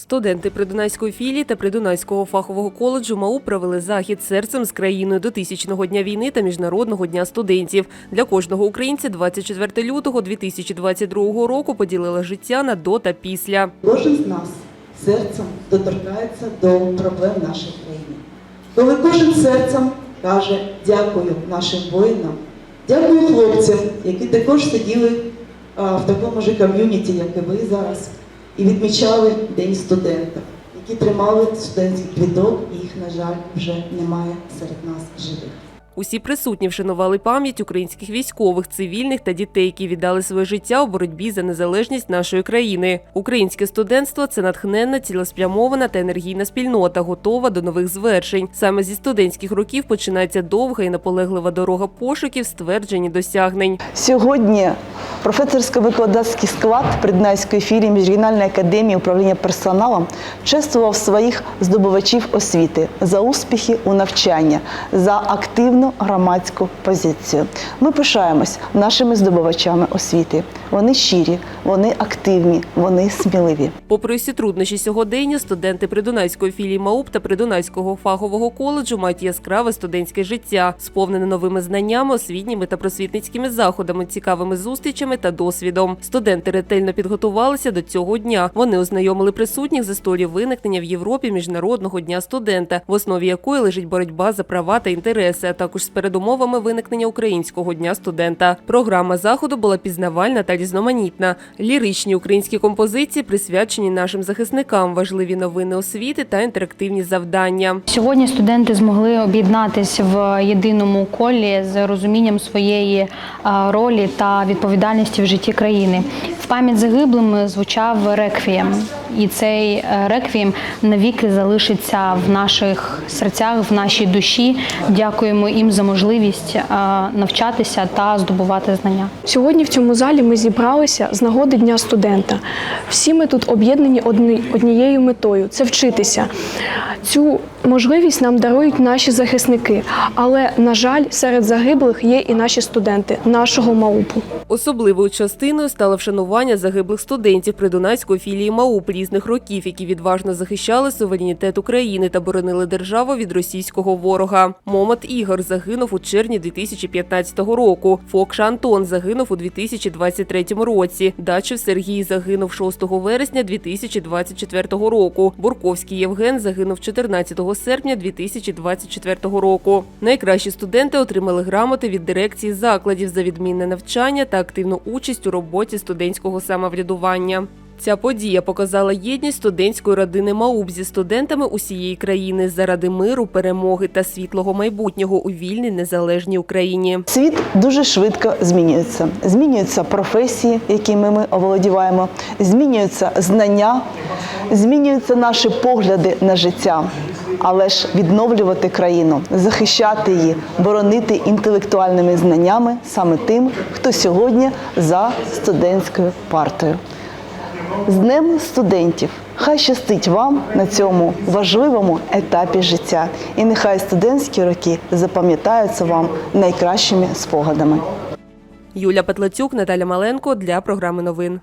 Студенти Придунайської філії та Придунайського фахового коледжу МАУ провели захід серцем з країною до тисячного дня війни та міжнародного дня студентів. Для кожного українця 24 лютого 2022 року поділила життя на до та після. Кожен з нас серцем доторкається до проблем нашої країни. Коли кожен серцем каже дякую нашим воїнам, дякую хлопцям, які також сиділи в такому ж ком'юніті, як і ви зараз, і відмічали День студента, які тримали студентський квіток, і їх, на жаль, вже немає серед нас живих. Усі присутні вшанували пам'ять українських військових, цивільних та дітей, які віддали своє життя у боротьбі за незалежність нашої країни. Українське студентство це натхненна, цілеспрямована та енергійна спільнота, готова до нових звершень. Саме зі студентських років починається довга і наполеглива дорога пошуків, стверджень і досягнень. Сьогодні професорсько-викладацький склад Приднайської філії Міжрегіональної академії управління персоналом чествував своїх здобувачів освіти за успіхи у навчанні, за активну громадську позицію. Ми пишаємось нашими здобувачами освіти. Вони щирі, вони активні, вони сміливі. Попри всі труднощі сьогодення, студенти Придунайської філії МАУП та Придунайського фахового коледжу мають яскраве студентське життя, сповнене новими знаннями, освітніми та просвітницькими заходами, цікавими зустрічами та досвідом. Студенти ретельно підготувалися до цього дня. Вони ознайомили присутніх з історією виникнення в Європі міжнародного дня студента, в основі якої лежить боротьба за права та інтереси, а також з передумовами виникнення українського дня студента. Програма заходу була пізнавальна та різноманітна. Ліричні українські композиції присвячені нашим захисникам, важливі новини освіти та інтерактивні завдання. Сьогодні студенти змогли об'єднатися в єдиному колі з розумінням своєї ролі та відповідальності в житті країни. Пам'ять загиблим звучав реквієм, і цей е, реквієм навіки залишиться в наших серцях, в нашій душі. Дякуємо їм за можливість навчатися та здобувати знання. Сьогодні в цьому залі ми зібралися з нагоди Дня студента. Всі ми тут об'єднані одні- однією метою це вчитися. Цю можливість нам дарують наші захисники. Але, на жаль, серед загиблих є і наші студенти нашого МАУПу. Особливою частиною стало вшанування загиблих студентів Придунайської філії МАУП різних років, які відважно захищали суверенітет України та боронили державу від російського ворога. Момот Ігор загинув у червні 2015 року. Фокша Антон загинув у 2023 році. Дачев Сергій загинув 6 вересня 2024 року. Бурковський Євген загинув 14 серпня 2024 року. Найкращі студенти отримали грамоти від дирекції закладів за відмінне навчання та активну участь у роботі студентського самоврядування. Ця подія показала єдність студентської родини МАУП зі студентами усієї країни заради миру, перемоги та світлого майбутнього у вільній незалежній Україні. Світ дуже швидко змінюється. Змінюються професії, якими ми оволодіваємо, змінюються знання, змінюються наші погляди на життя. Але ж відновлювати країну, захищати її, боронити інтелектуальними знаннями саме тим, хто сьогодні за студентською партою. З Днем студентів! Хай щастить вам на цьому важливому етапі життя, і нехай студентські роки запам'ятаються вам найкращими спогадами. Юля Петлацюк, Наталя Маленко для програми новин.